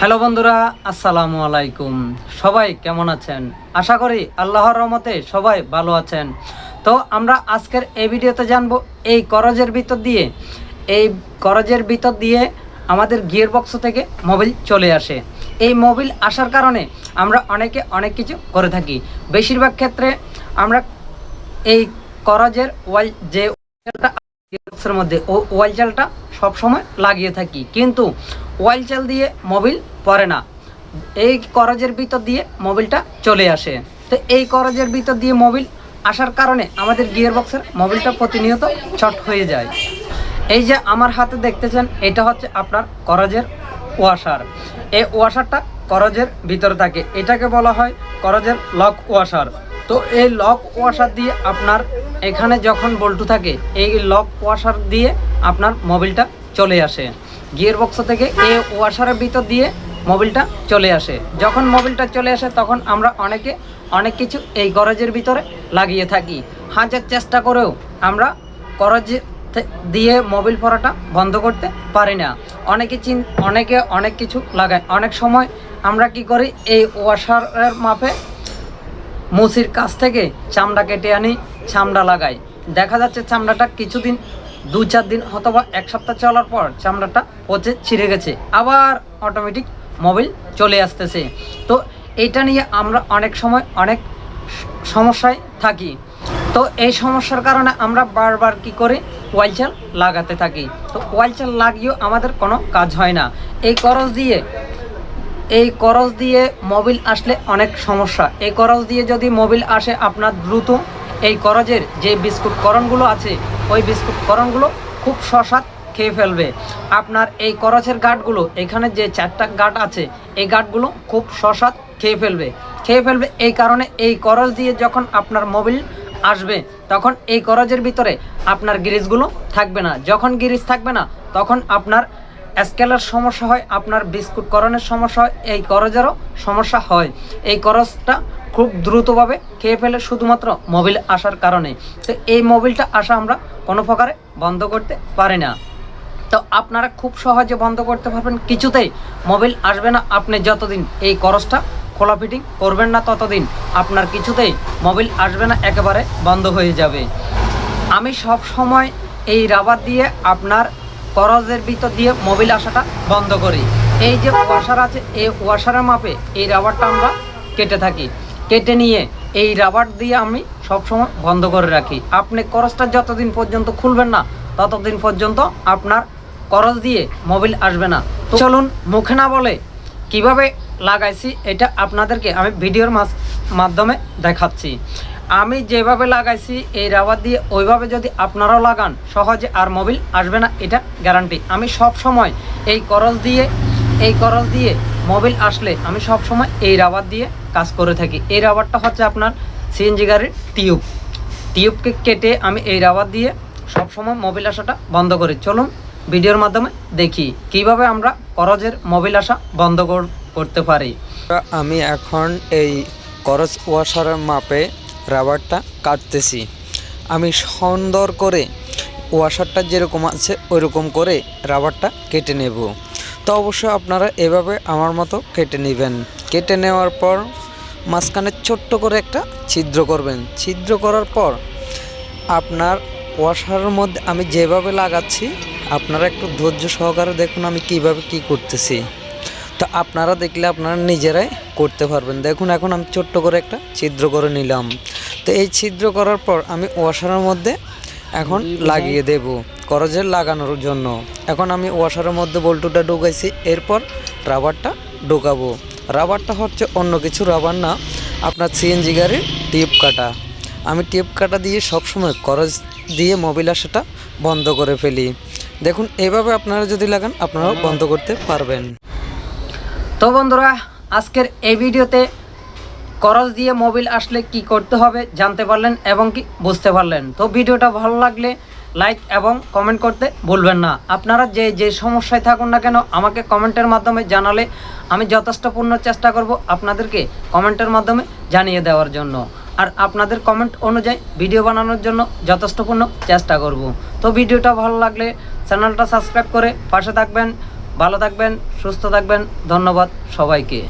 Hello বন্ধুরা, আসসালামু আলাইকুম। সবাই কেমন আছেন? আশা করি আল্লাহর রহমতে সবাই ভালো আছেন। তো আমরা আজকের এই ভিডিওতে জানব এই করজের ভিতর দিয়ে, এই করজের ভিতর দিয়ে আমাদের গিয়ার বক্স থেকে মোবিল চলে আসে। এই মোবিল আসার কারণে আমরা অনেকে অনেক কিছু করে থাকি। বেশিরভাগ ক্ষেত্রে আমরা এই করজের ওয়াল যে বক্সের মধ্যে ওয়াল চালটা সবসময় লাগিয়ে থাকি। কিন্তু ওয়াল চাল দিয়ে মোবিল পড়ে না। এই করজের ভিতর দিয়ে মোবিলটা চলে আসে। তো এই করজের ভিতর দিয়ে মোবিল আসার কারণে আমাদের গিয়ার বক্সের মোবিলটা প্রতিনিয়ত শর্ট হয়ে যায়। এই যে আমার হাতে দেখতেছেন, এটা হচ্ছে আপনার করজের ওয়াশার এই ওয়াশারটা করজের ভিতরে থাকে। এটাকে বলা হয় করজের লক ওয়াশার তো এই লক ওয়াশার দিয়ে আপনার এখানে যখন বল্টু থাকে, এই লক ওয়াশার দিয়ে আপনার মোবিলটা চলে আসে। গিয়ার বক্স থেকে এই ওয়াশারের ভিতর দিয়ে মোবিলটা চলে আসে। যখন মোবিলটা চলে আসে, তখন আমরা অনেকে অনেক কিছু এই গরজের ভিতরে লাগিয়ে থাকি। হাজার চেষ্টা করেও আমরা করজ দিয়ে মোবিল পড়াটা বন্ধ করতে পারি না। অনেকে চিন অনেকে অনেক কিছু লাগায়। অনেক সময় আমরা কি করি, এই ওয়াশারের মাপে মুসির কাছ থেকে চামড়া কেটে আনি, চামড়া লাগাই। দেখা যাচ্ছে চামড়াটা কিছুদিন, দু চার দিন অথবা এক সপ্তাহ চলার পর চামড়াটা পচে ছিঁড়ে গেছে। আবার অটোমেটিক মোবিল চলে আসতেছে। তো এটা নিয়ে আমরা অনেক সময় অনেক সমস্যায় থাকি। তো এই সমস্যার কারণে আমরা বারবার কি করে ওয়াইল চাল লাগাতে থাকি। তো ওয়াইল চাল লাগিয়েও আমাদের কোনো কাজ হয় না। এই করজ দিয়ে এই করজ দিয়ে মোবিল আসলে অনেক সমস্যা। এই করজ দিয়ে যদি মোবিল আসে আপনার দ্রুত, এই করজের যে বিস্কুট করণগুলো আছে, ওই বিস্কুট করণগুলো খুব সসাত খেয়ে ফেলবে। আপনার এই করজের গাঠগুলো এখানে যে চারটা গাঁট আছে, এই গাঠগুলো খুব সসাত খেয়ে ফেলবে। খেয়ে ফেলবে এই কারণে এই করজ দিয়ে যখন আপনার মোবিল আসবে, তখন এই করজের ভিতরে আপনার গিরিজগুলো থাকবে না। যখন গিরিজ থাকবে না, তখন আপনার স্কেলের সমস্যা হয়, আপনার বিস্কুট করণের সমস্যা হয়, এই করজেরও সমস্যা হয়। এই করজটা খুব দ্রুতভাবে খেয়ে ফেলে শুধুমাত্র মোবিল আসার কারণে। তো এই মোবিলটা আসা আমরা কোনো প্রকারে বন্ধ করতে পারি না। তো আপনারা খুব সহজে বন্ধ করতে পারবেন, কিছুতেই মোবিল আসবে না। আপনি যতদিন এই করজটা খোলা ফিটিং করবেন না, ততদিন আপনার কিছুতেই মোবিল আসবে না, একেবারে বন্ধ হয়ে যাবে। আমি সব সময় এই রাবার দিয়ে আপনার করজের ভিতর দিয়ে মোবিল আসাটা বন্ধ করি। এই যে ওয়াশার আছে, এই ওয়াশারের মাপে এই রাবারটা আমরা কেটে থাকি। কেটে নিয়ে এই রাবার দিয়ে আমি সব সময় বন্ধ করে রাখি। আপনি করজটা যতদিন পর্যন্ত খুলবেন না, ততদিন পর্যন্ত আপনার করজ দিয়ে মোবিল আসবে না। তো চলুন, মুখে না বলে কীভাবে লাগাইছি, এটা আপনাদেরকে আমি ভিডিওর মাধ্যমে দেখাচ্ছি। আমি যেভাবে লাগাইছি, এই রাবার দিয়ে ওইভাবে যদি আপনারাও লাগান, সহজে আর মোবিল আসবে না, এটা গ্যারান্টি আমি সব সময় এই করজ দিয়ে, এই করজ দিয়ে মোবিল আসলে আমি সব সময় এই রাবার দিয়ে কাজ করে থাকি। এই রাবারটা হচ্ছে আপনার সিএনজি গাড়ির টিউব। টিউবকে কেটে আমি এই রাবার দিয়ে সবসময় মোবিল আসাটা বন্ধ করি। চলুন ভিডিওর মাধ্যমে দেখি কীভাবে আমরা করজের মোবিল আসা বন্ধ করতে পারি। আমি এখন এই করস ওয়াশারের মাপে রাবারটা কাটতেছি। আমি সুন্দর করে ওয়াশারটা যেরকম আছে, ওইরকম করে রাবারটা কেটে নেব। তো অবশ্যই আপনারা এভাবে আমার মতো কেটে নেবেন। কেটে নেওয়ার পর মাঝখানে ছোট্ট করে একটা ছিদ্র করবেন। ছিদ্র করার পর আপনার ওয়াশারের মধ্যে আমি যেভাবে লাগাচ্ছি, আপনারা একটু ধৈর্য সহকারে দেখুন আমি কীভাবে কি করতেছি। তো আপনারা দেখলে আপনারা নিজেরাই করতে পারবেন। দেখুন, এখন আমি ছোট্ট করে একটা ছিদ্র করে নিলাম। তো এই ছিদ্র করার পর আমি ওয়াশারের মধ্যে এখন লাগিয়ে দেব করজের লাগানোর জন্য। এখন আমি ওয়াশারের মধ্যে বল্টুটা ঢুকাইছি এরপর রাবারটা ঢোকাবো। রাবারটা হচ্ছে অন্য কিছু রাবার না আপনার সিএনজি গাড়ির টিপ কাটা। আমি টিপ কাটা দিয়ে সবসময় করজ দিয়ে মোবিল আসাটা বন্ধ করে ফেলি। দেখুন এভাবে আপনারা যদি লাগান আপনারাও বন্ধ করতে পারবেন। তো বন্ধুরা আজকের এই ভিডিওতে করজ দিয়ে মোবিল আসলে কি করতে হবে জানতে পারলেন এবং কি বুঝতে পারলেন। তো ভিডিওটা ভালো লাগলে লাইক এবং কমেন্ট করতে ভুলবেন না। আপনারা যে যে সমস্যায় থাকুন না কেন, আমাকে কমেন্টের মাধ্যমে জানালে আমি যথেষ্টপূর্ণ চেষ্টা করব আপনাদেরকে কমেন্টের মাধ্যমে জানিয়ে দেওয়ার জন্য। আর আপনাদের কমেন্ট অনুযায়ী ভিডিও বানানোর জন্য যথেষ্টপূর্ণ চেষ্টা করব। তো ভিডিওটা ভালো লাগলে চ্যানেলটা সাবস্ক্রাইব করে পাশে থাকবেন, ভালো থাকবেন, সুস্থ থাকবেন। ধন্যবাদ সবাইকে।